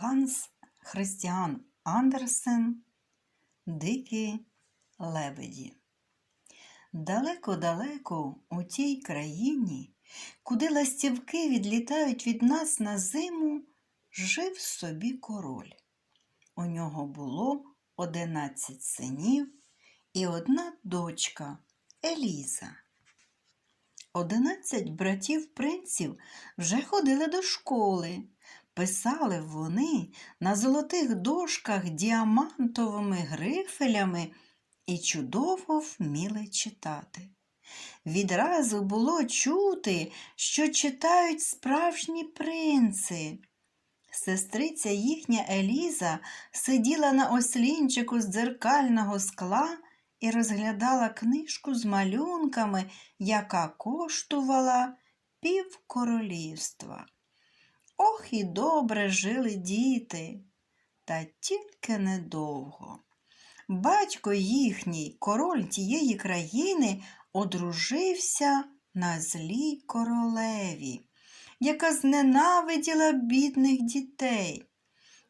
Ханс Христіан Андерсен Дикі лебеді. Далеко-далеко у тій країні, куди ластівки відлітають від нас на зиму, жив собі король. У нього було одинадцять синів і одна дочка Еліза. Одинадцять братів принців вже ходили до школи. Писали вони на золотих дошках діамантовими грифелями і чудово вміли читати. Відразу було чути, що читають справжні принци. Сестриця їхня Еліза сиділа на ослінчику з дзеркального скла і розглядала книжку з малюнками, яка коштувала півкоролівства. Ох і добре жили діти, та тільки недовго. Батько їхній, король тієї країни, одружився на злій королеві, яка зненавиділа бідних дітей.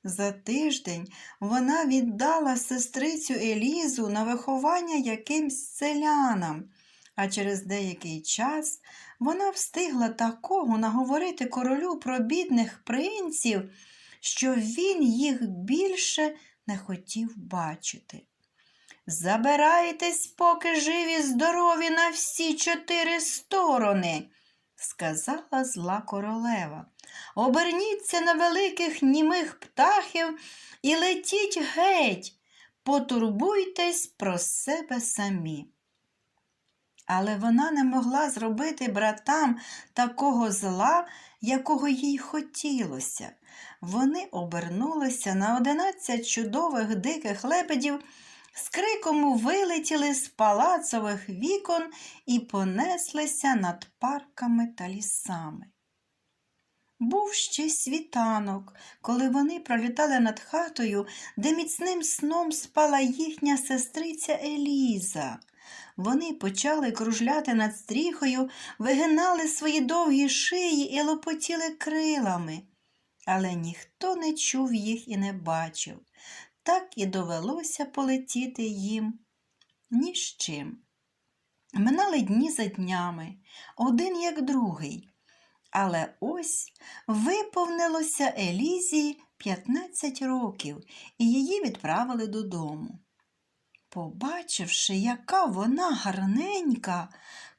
За тиждень вона віддала сестрицю Елізу на виховання якимсь селянам, а через деякий час вона встигла такого наговорити королю про бідних принців, що він їх більше не хотів бачити. Забирайтесь, поки живі, здорові на всі чотири сторони, сказала зла королева. Оберніться на великих німих птахів і летіть геть, потурбуйтесь про себе самі. Але вона не могла зробити братам такого зла, якого їй хотілося. Вони обернулися на одинадцять чудових диких лебедів, з криком вилетіли з палацових вікон і понеслися над парками та лісами. Був ще світанок, коли вони пролітали над хатою, де міцним сном спала їхня сестриця Еліза. Вони почали кружляти над стріхою, вигинали свої довгі шиї і лопотіли крилами. Але ніхто не чув їх і не бачив. Так і довелося полетіти їм ні з чим. Минали дні за днями, один як другий. Але ось виповнилося Елізі 15 років, і її відправили додому. Побачивши, яка вона гарненька,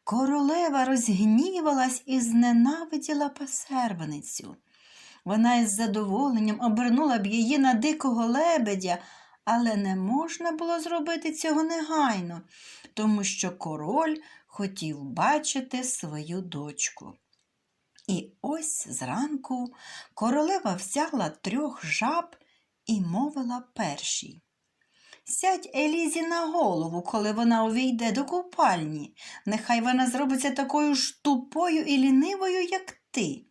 королева розгнівалась і зненавиділа пасербницю. Вона із задоволенням обернула б її на дикого лебедя, але не можна було зробити цього негайно, тому що король хотів бачити свою дочку. І ось зранку королева взяла трьох жаб і мовила першій. Сядь Елізі на голову, коли вона увійде до купальні. Нехай вона зробиться такою ж тупою і лінивою, як ти.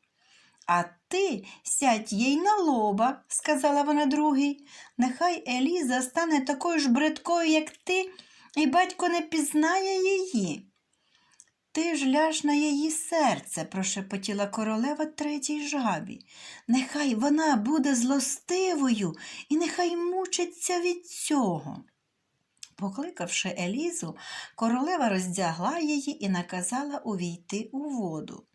А ти сядь їй на лоба, сказала вона другій. Нехай Еліза стане такою ж бридкою, як ти, і батько не пізнає її. Ти ж ляж на її серце, прошепотіла королева третій жабі. Нехай вона буде злостивою і нехай мучиться від цього. Покликавши Елізу, королева роздягла її і наказала увійти у воду.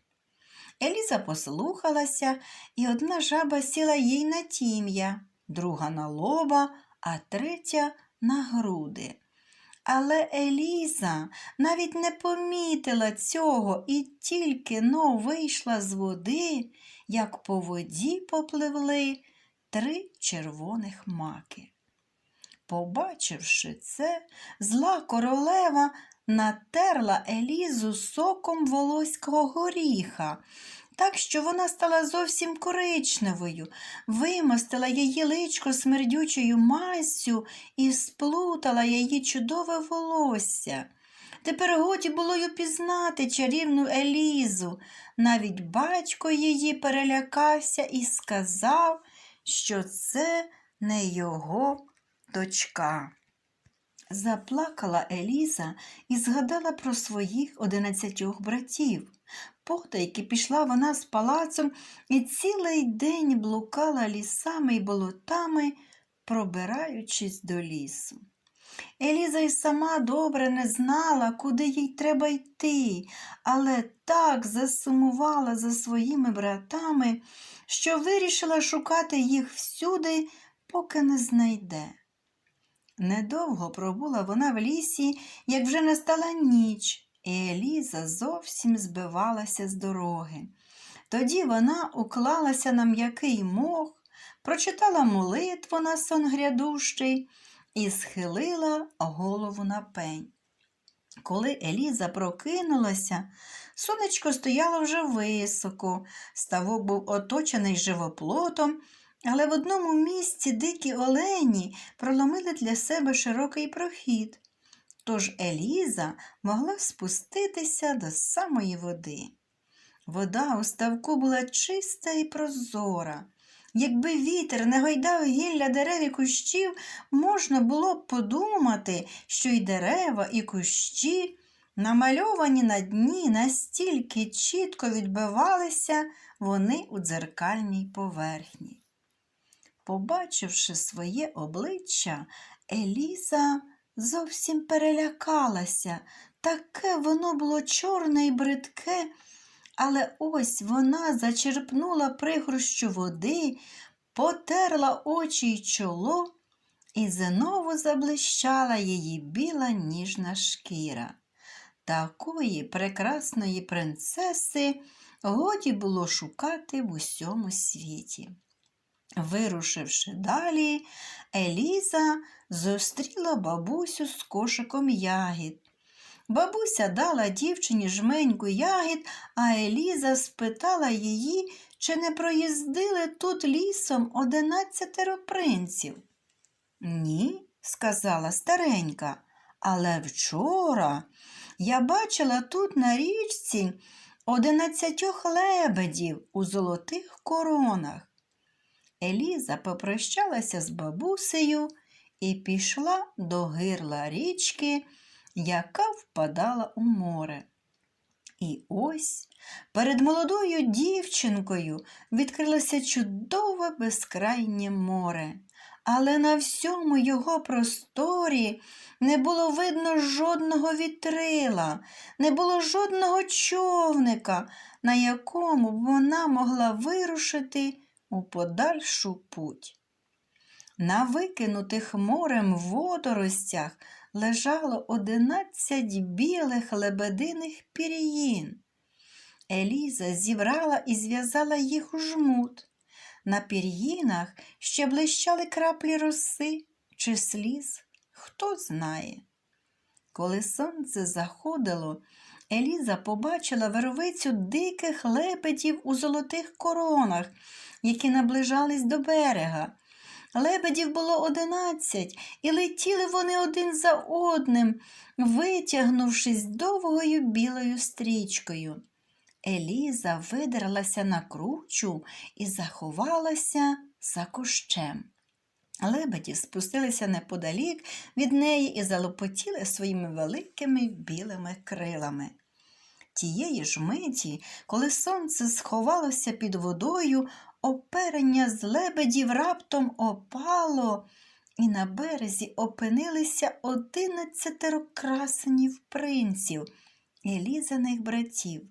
Еліза послухалася, і одна жаба сіла їй на тім'я, друга на лоба, а третя на груди. Але Еліза навіть не помітила цього і тільки но вийшла з води, як по воді попливли три червоних маки. Побачивши це, зла королева натерла Елізу соком волоського горіха, так що вона стала зовсім коричневою, вимостила її личко смердючою маззю і сплутала її чудове волосся. Тепер годі було й упізнати чарівну Елізу. Навіть батько її перелякався і сказав, що це не його дочка. Заплакала Еліза і згадала про своїх одинадцятьох братів. Потайки пішла вона з палацом і цілий день блукала лісами й болотами, пробираючись до лісу. Еліза й сама добре не знала, куди їй треба йти, але так засумувала за своїми братами, що вирішила шукати їх всюди, поки не знайде. Недовго пробула вона в лісі, як вже настала ніч, і Еліза зовсім збивалася з дороги. Тоді вона уклалася на м'який мох, прочитала молитву на сон грядущий і схилила голову на пень. Коли Еліза прокинулася, сонечко стояло вже високо, ставок був оточений живоплотом, але в одному місці дикі олені проломили для себе широкий прохід. Тож Еліза могла спуститися до самої води. Вода у ставку була чиста і прозора. Якби вітер не гойдав гілля дерев і кущів, можна було б подумати, що й дерева, і кущі, намальовані на дні, настільки чітко відбивалися вони у дзеркальній поверхні. Побачивши своє обличчя, Еліза зовсім перелякалася. Таке воно було чорне і бридке, але ось вона зачерпнула пригорщу води, потерла очі й чоло, і знову заблищала її біла ніжна шкіра. Такої прекрасної принцеси годі було шукати в усьому світі. Вирушивши далі, Еліза зустріла бабусю з кошиком ягід. Бабуся дала дівчині жменьку ягід, а Еліза спитала її, чи не проїздили тут лісом одинадцятеро принців. Ні, сказала старенька, але вчора я бачила тут на річці одинадцятьох лебедів у золотих коронах. Еліза попрощалася з бабусею і пішла до гирла річки, яка впадала у море. І ось перед молодою дівчинкою відкрилося чудове безкрайнє море, але на всьому його просторі не було видно жодного вітрила, не було жодного човника, на якому б вона могла вирушити у подальшу путь. На викинутих морем водоростях лежало одинадцять білих лебединих пір'їн. Еліза зібрала і зв'язала їх у жмут. На пір'їнах ще блищали краплі роси чи сліз, хто знає. Коли сонце заходило, Еліза побачила вервицю диких лебедів у золотих коронах, які наближались до берега. Лебедів було одинадцять, і летіли вони один за одним, витягнувшись довгою білою стрічкою. Еліза видерлася на кручу і заховалася за кущем. Лебеді спустилися неподалік від неї і залопотіли своїми великими білими крилами. Тієї ж миті, коли сонце сховалося під водою, оперення з лебедів раптом опало, і на березі опинилися одинадцятеро красенів принців, Елізаних братів.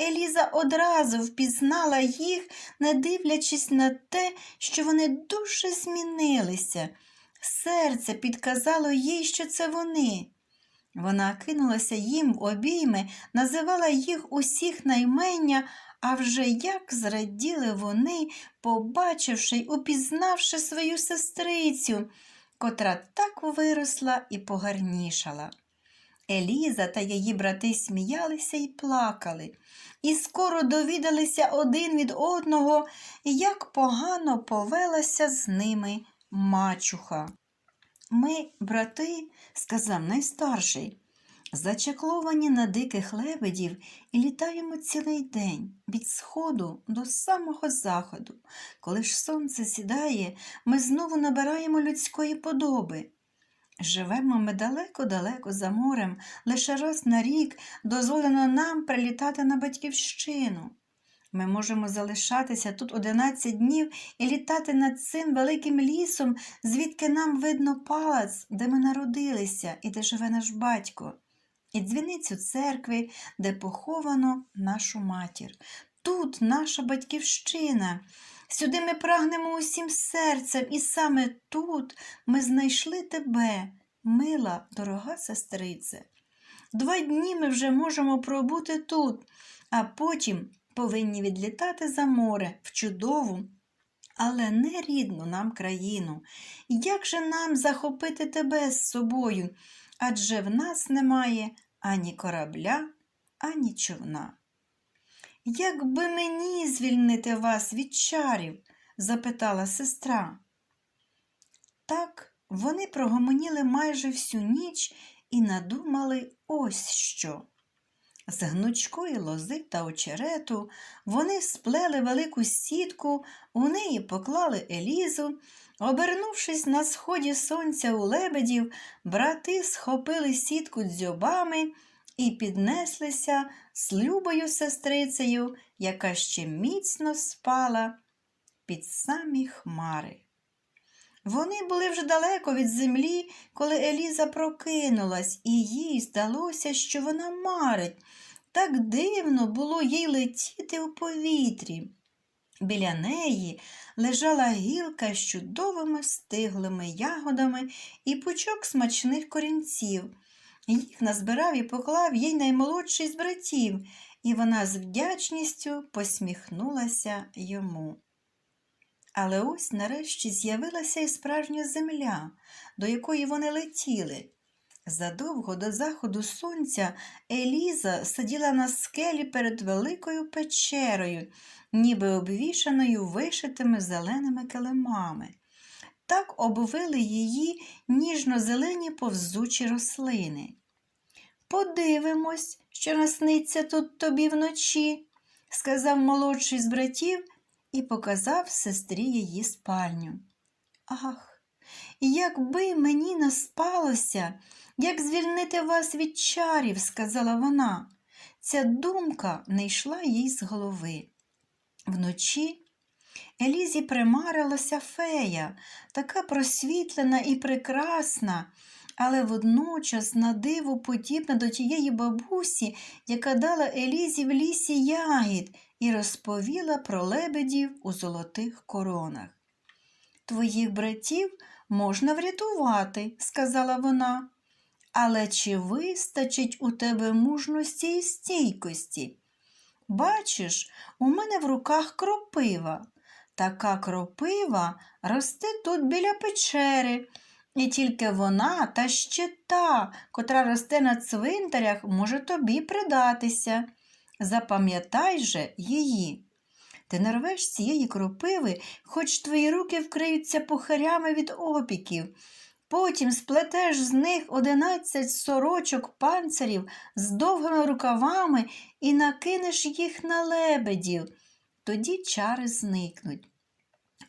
Еліза одразу впізнала їх, не дивлячись на те, що вони дуже змінилися. Серце підказало їй, що це вони. Вона кинулася їм в обійми, називала їх усіх наймення, а вже як зраділи вони, побачивши й упізнавши свою сестрицю, котра так виросла і погарнішала. Еліза та її брати сміялися і плакали, і скоро довідалися один від одного, як погано повелася з ними мачуха. Ми, брати, сказав найстарший, зачекловані на диких лебедів і літаємо цілий день від сходу до самого заходу. Коли ж сонце сідає, ми знову набираємо людської подоби. Живемо ми далеко-далеко за морем, лише раз на рік дозволено нам прилітати на батьківщину. Ми можемо залишатися тут 11 днів і літати над цим великим лісом, звідки нам видно палац, де ми народилися і де живе наш батько, і дзвіницю церкви, де поховано нашу матір. Тут наша батьківщина. Сюди ми прагнемо усім серцем, і саме тут ми знайшли тебе, мила, дорога сестрице. Два дні ми вже можемо пробути тут, а потім повинні відлітати за море в чудову, але не рідну нам країну. Як же нам захопити тебе з собою? Адже в нас немає ані корабля, ані човна. Як би мені звільнити вас від чарів? запитала сестра. Так вони прогомоніли майже всю ніч і надумали ось що. З гнучкої лози та очерету вони сплели велику сітку, у неї поклали Елізу. Обернувшись на сході сонця у лебедів, брати схопили сітку дзьобами і піднеслися з любою сестрицею, яка ще міцно спала під самі хмари. Вони були вже далеко від землі, коли Еліза прокинулась, і їй здалося, що вона марить. Так дивно було їй летіти у повітрі. Біля неї лежала гілка з чудовими стиглими ягодами і пучок смачних корінців. Їх назбирав і поклав їй наймолодший з братів, і вона з вдячністю посміхнулася йому. Але ось нарешті з'явилася і справжня земля, до якої вони летіли. Задовго до заходу сонця Еліза сиділа на скелі перед великою печерою, ніби обвішаною вишитими зеленими килимами. Так обвили її ніжно-зелені повзучі рослини. Подивимось, що насниться тут тобі вночі, сказав молодший з братів і показав сестрі її спальню. Ах, якби мені наспалося, як звільнити вас від чарів, сказала вона. Ця думка не йшла їй з голови. Вночі Елізі примарилася фея, така просвітлена і прекрасна, але водночас на диво подібна до тієї бабусі, яка дала Елізі в лісі ягід і розповіла про лебедів у золотих коронах. Твоїх братів можна врятувати, сказала вона. Але чи вистачить у тебе мужності і стійкості? Бачиш, у мене в руках кропива. Така кропива росте тут біля печери, і тільки вона та ще та, котра росте на цвинтарях, може тобі придатися. Запам'ятай же її. Ти нарвеш цієї кропиви, хоч твої руки вкриються пухарями від опіків. Потім сплетеш з них одинадцять сорочок панцирів з довгими рукавами і накинеш їх на лебедів. Тоді чари зникнуть.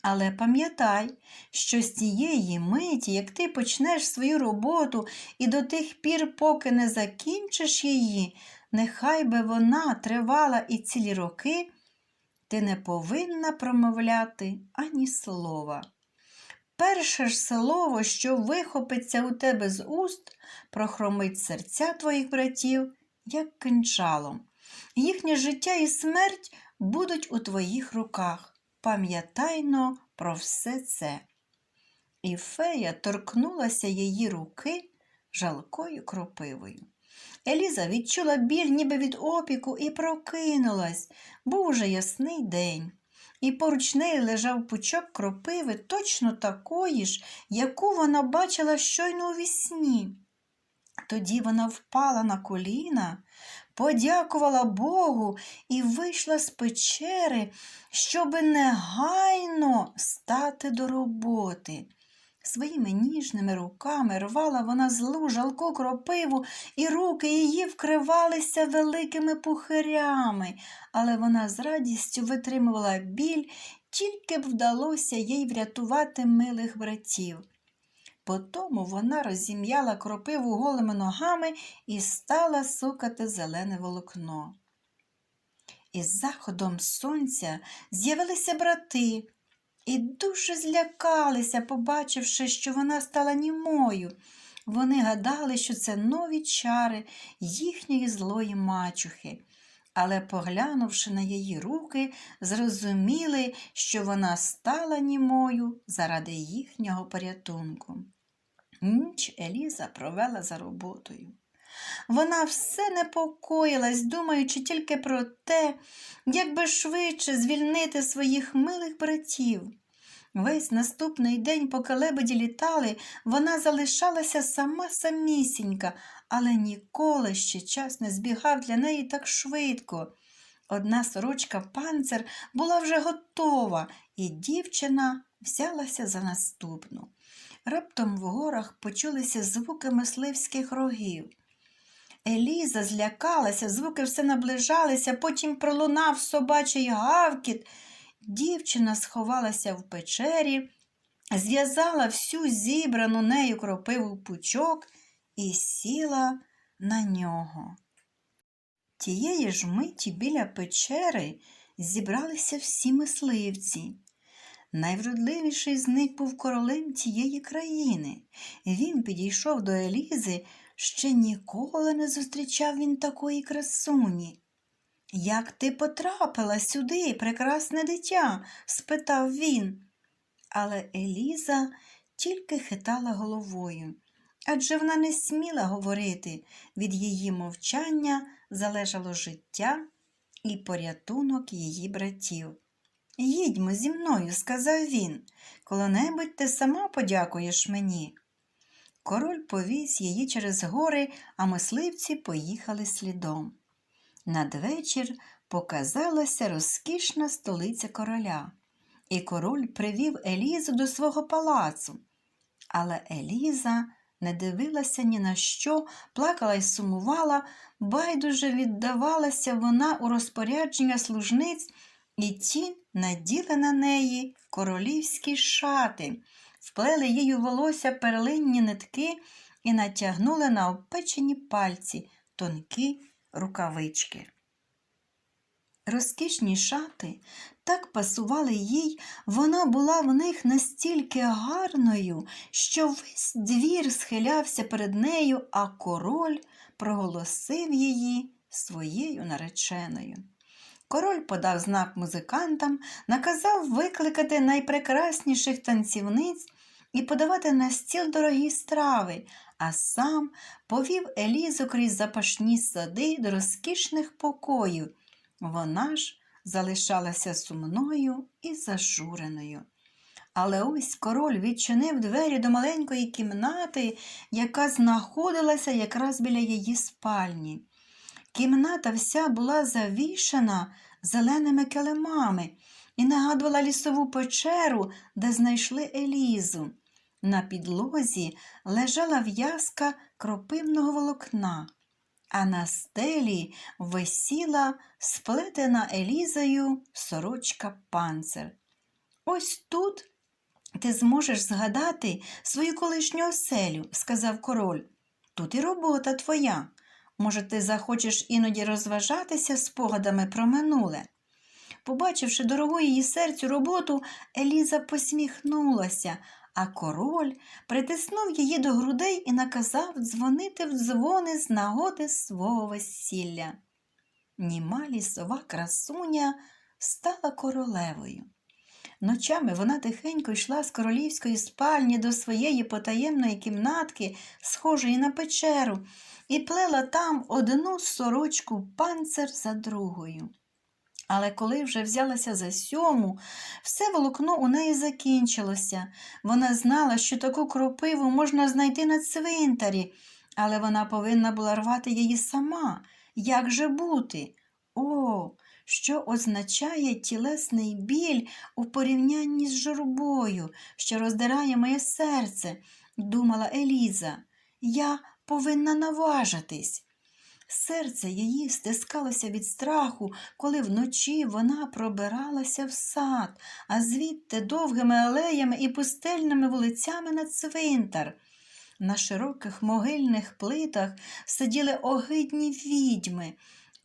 Але пам'ятай, що з тієї миті, як ти почнеш свою роботу і до тих пір, поки не закінчиш її, нехай би вона тривала і цілі роки, ти не повинна промовляти ані слова. Перше ж слово, що вихопиться у тебе з уст, прохромить серця твоїх братів, як кинчалом. Їхнє життя і смерть будуть у твоїх руках. Пам'ятайно про все це. І фея торкнулася її руки жалкою кропивою. Еліза відчула біль ніби від опіку і прокинулась. Був уже ясний день. І поруч неї лежав пучок кропиви точно такої ж, яку вона бачила щойно у вісні. Тоді вона впала на коліна, подякувала Богу і вийшла з печери, щоби негайно стати до роботи. Своїми ніжними руками рвала вона злу жалку кропиву, і руки її вкривалися великими пухирями, але вона з радістю витримувала біль, тільки б вдалося їй врятувати милих братів. Потому вона розім'яла кропиву голими ногами і стала сукати зелене волокно. Із заходом сонця з'явилися брати і дуже злякалися, побачивши, що вона стала німою. Вони гадали, що це нові чари їхньої злої мачухи, але, поглянувши на її руки, зрозуміли, що вона стала німою заради їхнього порятунку. Ніч Еліза провела за роботою. Вона все непокоїлась, думаючи тільки про те, як би швидше звільнити своїх милих братів. Весь наступний день, поки лебеді літали, вона залишалася сама самісінька, але ніколи ще час не збігав для неї так швидко. Одна сорочка панцир була вже готова, і дівчина взялася за наступну. Раптом в горах почулися звуки мисливських рогів. Еліза злякалася, звуки все наближалися, потім пролунав собачий гавкіт. Дівчина сховалася в печері, зв'язала всю зібрану нею кропиву пучок і сіла на нього. Тієї ж миті біля печери зібралися всі мисливці. Найвродливіший з них був королем тієї країни. Він підійшов до Елізи, ще ніколи не зустрічав він такої красуні. Як ти потрапила сюди, прекрасне дитя? спитав він. Але Еліза тільки хитала головою, адже вона не сміла говорити. Від її мовчання залежало життя і порятунок її братів. Їдьмо зі мною, сказав він, коли-небудь ти сама подякуєш мені. Король повіз її через гори, а мисливці поїхали слідом. Надвечір показалася розкішна столиця короля, і король привів Елізу до свого палацу. Але Еліза не дивилася ні на що, плакала й сумувала, байдуже віддавалася вона у розпорядження служниць, і ті наділи на неї королівські шати, вплели їй у волосся перлинні нитки і натягнули на опечені пальці тонкі рукавички. Розкішні шати так пасували їй, вона була в них настільки гарною, що весь двір схилявся перед нею, а король проголосив її своєю нареченою. Король подав знак музикантам, наказав викликати найпрекрасніших танцівниць і подавати на стіл дорогі страви, а сам повів Елізу крізь запашні сади до розкішних покоїв. Вона ж залишалася сумною і зажуреною. Але ось король відчинив двері до маленької кімнати, яка знаходилася якраз біля її спальні. Кімната вся була завішана зеленими килимами і нагадувала лісову печеру, де знайшли Елізу. На підлозі лежала в'язка кропивного волокна, а на стелі висіла сплетена Елізою сорочка панцир. Ось тут ти зможеш згадати свою колишню оселю, сказав король. Тут і робота твоя. Може, ти захочеш іноді розважатися спогадами про минуле. Побачивши дорогу її серцю роботу, Еліза посміхнулася, а король притиснув її до грудей і наказав дзвонити в дзвони з нагоди свого весілля. Німа лісова красуня стала королевою. Ночами вона тихенько йшла з королівської спальні до своєї потаємної кімнатки, схожої на печеру, і плела там одну сорочку панцир за другою. Але коли вже взялася за сьому, все волокно у неї закінчилося. Вона знала, що таку кропиву можна знайти на цвинтарі, але вона повинна була рвати її сама. Як же бути? О, що означає тілесний біль у порівнянні з журбою, що роздирає моє серце, думала Еліза. Я повинна наважитись. Серце її стискалося від страху, коли вночі вона пробиралася в сад, а звідти довгими алеями і пустельними вулицями на цвинтар. На широких могильних плитах сиділи огидні відьми.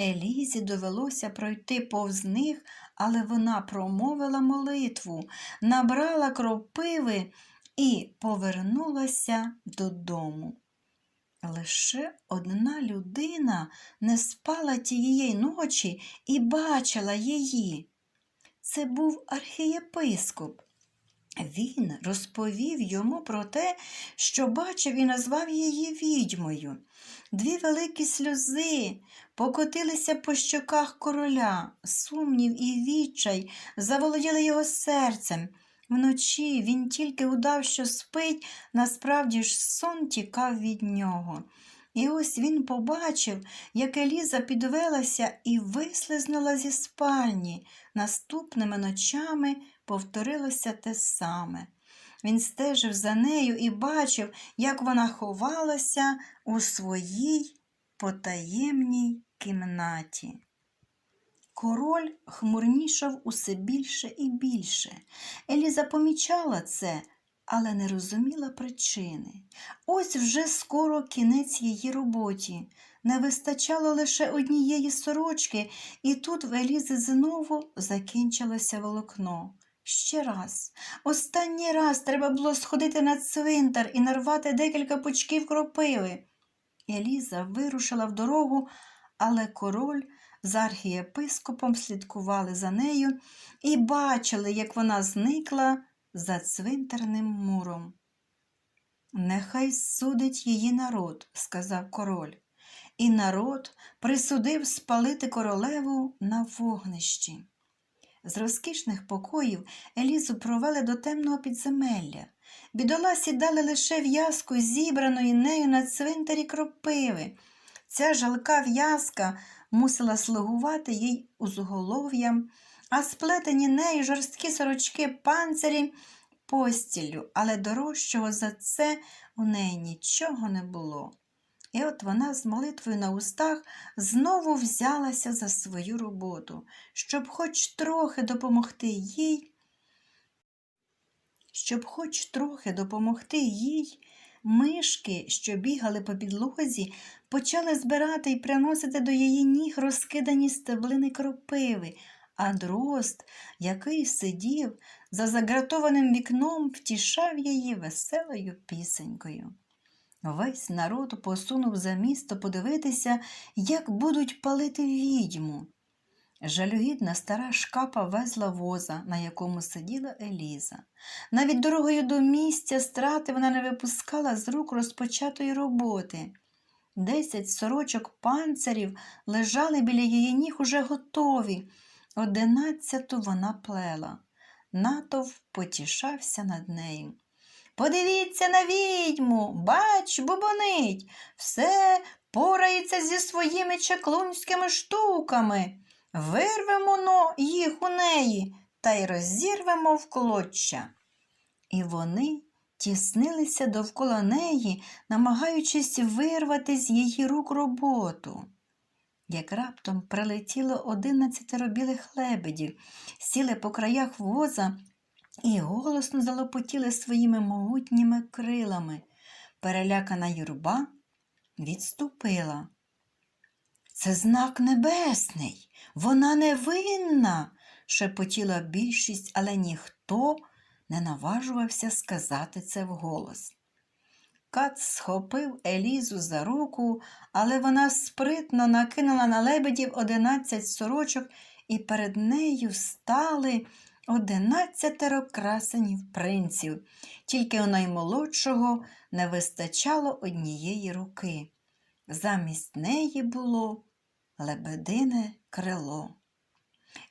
Елізі довелося пройти повз них, але вона промовила молитву, набрала кропиви і повернулася додому. Лише одна людина не спала тієї ночі і бачила її. Це був архієпископ. Він розповів йому про те, що бачив і назвав її відьмою. Дві великі сльози покотилися по щоках короля, сумнів і відчай заволоділи його серцем. Вночі він тільки удав, що спить, насправді ж сон тікав від нього. І ось він побачив, як Еліза підвелася і вислизнула зі спальні. Наступними ночами повторилося те саме. Він стежив за нею і бачив, як вона ховалася у своїй потаємній кімнаті. Король хмурнішав усе більше і більше. Еліза помічала це, але не розуміла причини. Ось вже скоро кінець її роботі. Не вистачало лише однієї сорочки, і тут в Елізи знову закінчилося волокно. Ще раз, останній раз треба було сходити на цвинтар і нарвати декілька пучків кропиви. Еліза вирушила в дорогу, але король з архієпископом слідкували за нею і бачили, як вона зникла за цвинтарним муром. Нехай судить її народ, сказав король, і народ присудив спалити королеву на вогнищі. З розкішних покоїв Елізу провели до темного підземелля. Бідоласі дали лише в'язку зібраної нею на цвинтарі кропиви. Ця жалка в'язка мусила слугувати їй узголов'ям, а сплетені нею жорсткі сорочки панцирі постіллю, але дорожчого за це у неї нічого не було. І от вона з молитвою на устах знову взялася за свою роботу, щоб хоч трохи допомогти їй, щоб хоч трохи допомогти їй, мишки, що бігали по підлозі, почали збирати і приносити до її ніг розкидані стеблини кропиви, а дрозд, який сидів за загратованим вікном, втішав її веселою пісенькою. Весь народ посунув за місто подивитися, як будуть палити відьму. Жалюгідна стара шкапа везла воза, на якому сиділа Еліза. Навіть дорогою до місця страти вона не випускала з рук розпочатої роботи. Десять сорочок панцирів лежали біля її ніг уже готові. Одинадцяту вона плела. Натовп потішався над нею. Подивіться на відьму, бач, бубонить, все порається зі своїми чаклунськими штуками. Вирвемо но їх у неї та й розірвемо в клоччя. І вони тіснилися довкола неї, намагаючись вирвати з її рук роботу. Як раптом прилетіло одинадцятеро білих лебедів, сіли по краях воза і голосно залопотіли своїми могутніми крилами. Перелякана юрба відступила. Це знак небесний, вона невинна, шепотіла більшість, але ніхто не наважувався сказати це вголос. Кат схопив Елізу за руку, але вона спритно накинула на лебедів одинадцять сорочок, і перед нею стали одинадцятеро красенів принців, тільки у наймолодшого не вистачало однієї руки. Замість неї було лебедине крило.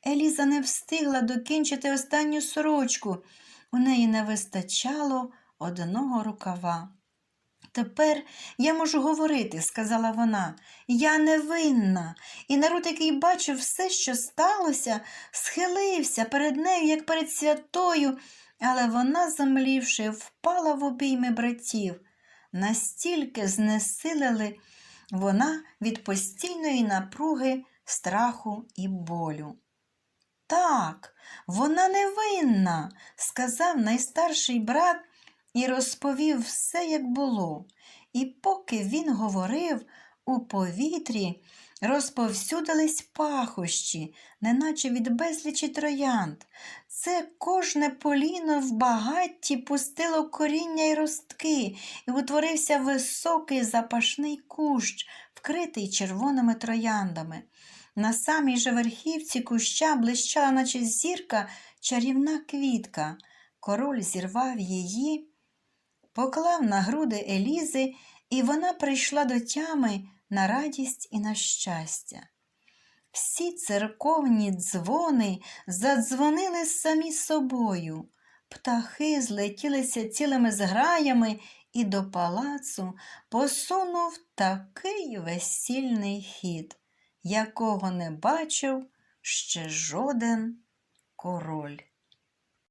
Еліза не встигла докінчити останню сорочку. У неї не вистачало одного рукава. Тепер я можу говорити, сказала вона. Я невинна, і народ, який бачив все, що сталося, схилився перед нею, як перед святою, але вона, замлівши, впала в обійми братів. Настільки знесилили вона від постійної напруги, страху і болю. Так, вона невинна, сказав найстарший брат і розповів все, як було. І поки він говорив, у повітрі розповсюдились пахощі, неначе від безлічі троянд. Це кожне поліно в багатті пустило коріння й ростки, і утворився високий запашний кущ, вкритий червоними трояндами. На самій же верхівці куща блищала, наче зірка, чарівна квітка. Король зірвав її, поклав на груди Елізи, і вона прийшла до тями на радість і на щастя. Всі церковні дзвони задзвонили самі собою. Птахи злетілися цілими зграями, і до палацу посунув такий весільний хід, якого не бачив ще жоден король.